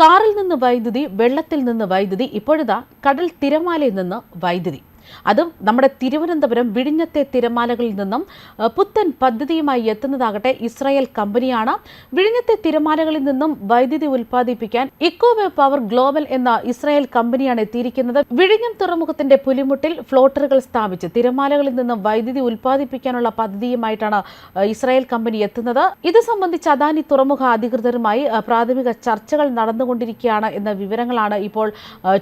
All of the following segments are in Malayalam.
കാറിൽ നിന്ന് വൈദ്യുതി വെള്ളത്തിൽ നിന്ന് വൈദ്യുതി ഇപ്പോഴതാ കടൽ തിരമാലയിൽ നിന്ന് വൈദ്യുതി. അതും നമ്മുടെ തിരുവനന്തപുരം വിഴിഞ്ഞത്തെ തിരമാലകളിൽ നിന്നും പുത്തൻ പദ്ധതിയുമായി എത്തുന്നതാകട്ടെ ഇസ്രായേൽ കമ്പനിയാണ്. വിഴിഞ്ഞത്തെ തിരമാലകളിൽ നിന്നും വൈദ്യുതി ഉൽപ്പാദിപ്പിക്കാൻ ഇക്കോവേവ് പവർ ഗ്ലോബൽ എന്ന ഇസ്രായേൽ കമ്പനിയാണ് എത്തിയിരിക്കുന്നത്. വിഴിഞ്ഞം തുറമുഖത്തിന്റെ പുലിമുട്ടിൽ ഫ്ലോട്ടറുകൾ സ്ഥാപിച്ച് തിരമാലകളിൽ നിന്നും വൈദ്യുതി ഉൽപ്പാദിപ്പിക്കാനുള്ള പദ്ധതിയുമായിട്ടാണ് ഇസ്രായേൽ കമ്പനി എത്തുന്നത്. ഇത് സംബന്ധിച്ച് അദാനി തുറമുഖ അധികൃതരുമായി പ്രാഥമിക ചർച്ചകൾ നടന്നുകൊണ്ടിരിക്കുകയാണ് എന്ന വിവരങ്ങളാണ് ഇപ്പോൾ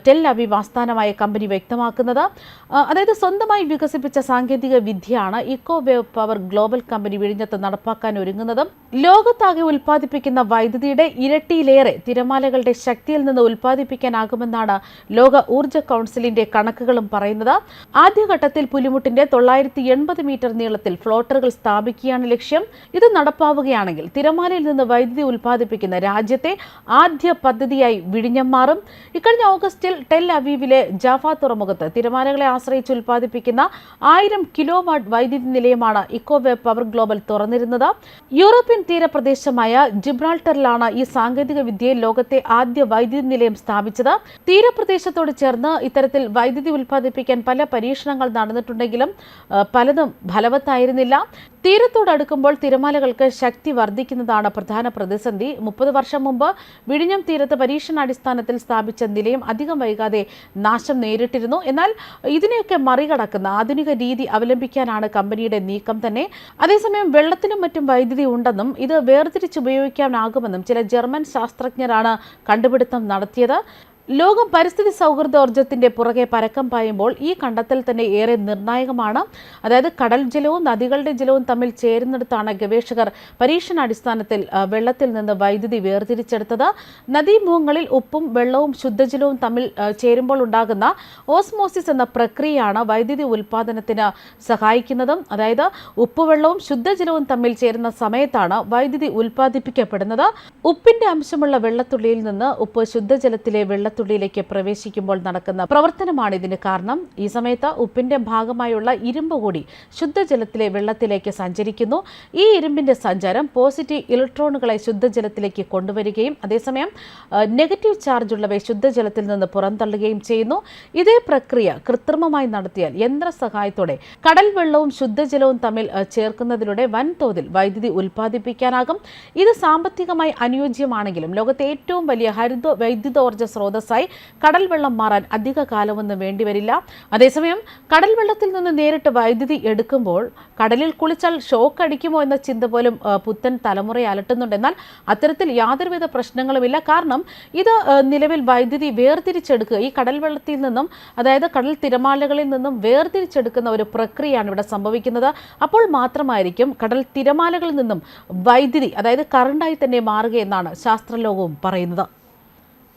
ടെൽ അവീവ് ആസ്ഥാനമായ കമ്പനി വ്യക്തമാക്കുന്നത്. അതായത് സ്വന്തമായി വികസിപ്പിച്ച സാങ്കേതിക വിദ്യയാണ് ഇക്കോ വേവ് പവർ ഗ്ലോബൽ കമ്പനി വിഴിഞ്ഞത്ത് നടപ്പാക്കാൻ ഒരുങ്ങുന്നതും ലോകത്താകെ ഉൽപ്പാദിപ്പിക്കുന്ന വൈദ്യുതിയുടെ ഇരട്ടിയിലേറെ തിരമാലകളുടെ ശക്തിയിൽ നിന്ന് ഉൽപ്പാദിപ്പിക്കാനാകുമെന്നാണ് ലോക ഊർജ കൗൺസിലിന്റെ കണക്കുകളും പറയുന്നത്. ആദ്യഘട്ടത്തിൽ പുലിമുട്ടിന്റെ തൊള്ളായിരത്തി എൺപത് മീറ്റർ നീളത്തിൽ ഫ്ലോട്ടറുകൾ സ്ഥാപിക്കുകയാണ് ലക്ഷ്യം. ഇത് നടപ്പാവുകയാണെങ്കിൽ തിരമാലയിൽ നിന്ന് വൈദ്യുതി ഉൽപ്പാദിപ്പിക്കുന്ന രാജ്യത്തെ ആദ്യ പദ്ധതിയായി വിഴിഞ്ഞം മാറും. ഇക്കഴിഞ്ഞ ഓഗസ്റ്റിൽ ടെൽ അവീവിലെ ജാഫ തുറമുഖത്ത് തിരമാലകളെ ആശ്രയിച്ച് ഉൽപ്പാദിപ്പിക്കുന്ന ആയിരം കിലോ വാട്ട് വൈദ്യുതി നിലയമാണ് ഇക്കോവേവ് പവർ ഗ്ലോബൽ തുറന്നിരുന്നത്. യൂറോപ്യൻ തീരപ്രദേശമായ ജിബ്രാൾട്ടറിലാണ് ഈ സാങ്കേതിക വിദ്യയിൽ ലോകത്തെ ആദ്യ വൈദ്യുതി നിലയം സ്ഥാപിച്ചത്. തീരപ്രദേശത്തോട് ചേർന്ന് ഇത്തരത്തിൽ വൈദ്യുതി ഉൽപ്പാദിപ്പിക്കാൻ പല പരീക്ഷണങ്ങൾ നടന്നിട്ടുണ്ടെങ്കിലും പലതും ഫലവത്തായിരുന്നില്ല. തീരത്തോടടുക്കുമ്പോൾ തിരമാലകൾക്ക് ശക്തി വർദ്ധിക്കുന്നതാണ് പ്രധാന പ്രതിസന്ധി. മുപ്പത് വർഷം മുമ്പ് വിഴിഞ്ഞം തീരത്ത് പരീക്ഷണാടിസ്ഥാനത്തിൽ സ്ഥാപിച്ച നിലയം അധികം വൈകാതെ നാശം നേരിട്ടിരുന്നു. എന്നാൽ ഇതിനെയൊക്കെ മറികടക്കുന്ന ആധുനിക രീതി അവലംബിക്കാനാണ് കമ്പനിയുടെ നീക്കം തന്നെ. അതേസമയം വെള്ളത്തിനും മറ്റും വൈദ്യുതി ഉണ്ടെന്നും ഇത് വേർതിരിച്ച് ഉപയോഗിക്കാനാകുമെന്നും ചില ജർമ്മൻ ശാസ്ത്രജ്ഞരാണ് കണ്ടുപിടുത്തം നടത്തിയത്. ലോകം പരിസ്ഥിതി സൗഹൃദോർജത്തിന്റെ പുറകെ പരക്കം പായുമ്പോൾ ഈ കണ്ടെത്തൽ തന്നെ ഏറെ നിർണായകമാണ്. അതായത് കടൽ ജലവും നദികളുടെ ജലവും തമ്മിൽ ചേരുന്നിടത്താണ് ഗവേഷകർ പരീക്ഷണാടിസ്ഥാനത്തിൽ വെള്ളത്തിൽ നിന്ന് വൈദ്യുതി വേർതിരിച്ചെടുത്തത്. നദീമുഖങ്ങളിൽ ഉപ്പും വെള്ളവും ശുദ്ധജലവും തമ്മിൽ ചേരുമ്പോൾ ഉണ്ടാകുന്ന ഓസ്മോസിസ് എന്ന പ്രക്രിയയാണ് വൈദ്യുതി ഉൽപാദനത്തിന് സഹായിക്കുന്നതും. അതായത് ഉപ്പുവെള്ളവും ശുദ്ധജലവും തമ്മിൽ ചേരുന്ന സമയത്താണ് വൈദ്യുതി ഉൽപ്പാദിപ്പിക്കപ്പെടുന്നത്. ഉപ്പിന്റെ അംശമുള്ള വെള്ളത്തുള്ളിയിൽ നിന്ന് ഉപ്പ് ശുദ്ധജലത്തിലെ വെള്ളത്തുള്ളിയിലേക്ക് പ്രവേശിക്കുമ്പോൾ നടക്കുന്ന പ്രവർത്തനമാണ് ഇതിന് കാരണം. ഈ സമയത്ത് ഉപ്പിന്റെ ഭാഗമായുള്ള ഇരുമ്പ് കൂടി ശുദ്ധജലത്തിലെ വെള്ളത്തിലേക്ക് സഞ്ചരിക്കുന്നു. ഈ ഇരുമ്പിന്റെ സഞ്ചാരം പോസിറ്റീവ് ഇലക്ട്രോണുകളെ ശുദ്ധജലത്തിലേക്ക് കൊണ്ടുവരികയും അതേസമയം നെഗറ്റീവ് ചാർജ് ഉള്ളവയെ ശുദ്ധജലത്തിൽ നിന്ന് പുറന്തള്ളുകയും ചെയ്യുന്നു. ഇതേ പ്രക്രിയ കൃത്രിമമായി നടത്തിയാൽ യന്ത്ര സഹായത്തോടെ കടൽ വെള്ളവും ശുദ്ധജലവും തമ്മിൽ ചേർക്കുന്നതിലൂടെ വൻതോതിൽ വൈദ്യുതി ഉൽപ്പാദിപ്പിക്കാനാകും. ഇത് സാമ്പത്തികമായി അനുയോജ്യമാണെങ്കിലും ലോകത്തെ ഏറ്റവും വലിയ ഹരിത വൈദ്യുതോർജ സ്രോതസ്സായി കടൽ വെള്ളം മാറാൻ അധിക കാലമൊന്നും വേണ്ടിവരില്ല. അതേസമയം കടൽവെള്ളത്തിൽ നിന്ന് നേരിട്ട് വൈദ്യുതി എടുക്കുമ്പോൾ കടലിൽ കുളിച്ചാൽ ഷോക്ക് അടിക്കുമോ എന്ന ചിന്ത പോലും പുത്തൻ തലമുറയെ അലട്ടുന്നുണ്ട്. എന്നാൽ അത്തരത്തിൽ യാതൊരുവിധ പ്രശ്നങ്ങളുമില്ല. കാരണം ഇത് നിലവിൽ വൈദ്യുതി വേർതിരിച്ചെടുക്കുക ഈ കടൽവെള്ളത്തിൽ നിന്നും അതായത് കടൽ തിരമാലകളിൽ നിന്നും വേർതിരിച്ചെടുക്കുന്ന ഒരു പ്രക്രിയയാണ് ഇവിടെ സംഭവിക്കുന്നത്. അപ്പോൾ മാത്രമായിരിക്കും കടൽ തിരമാലകളിൽ നിന്നും വൈദ്യുതി അതായത് കറണ്ടായി തന്നെ മാറുകയെന്നാണ് ശാസ്ത്രലോകവും പറയുന്നത്.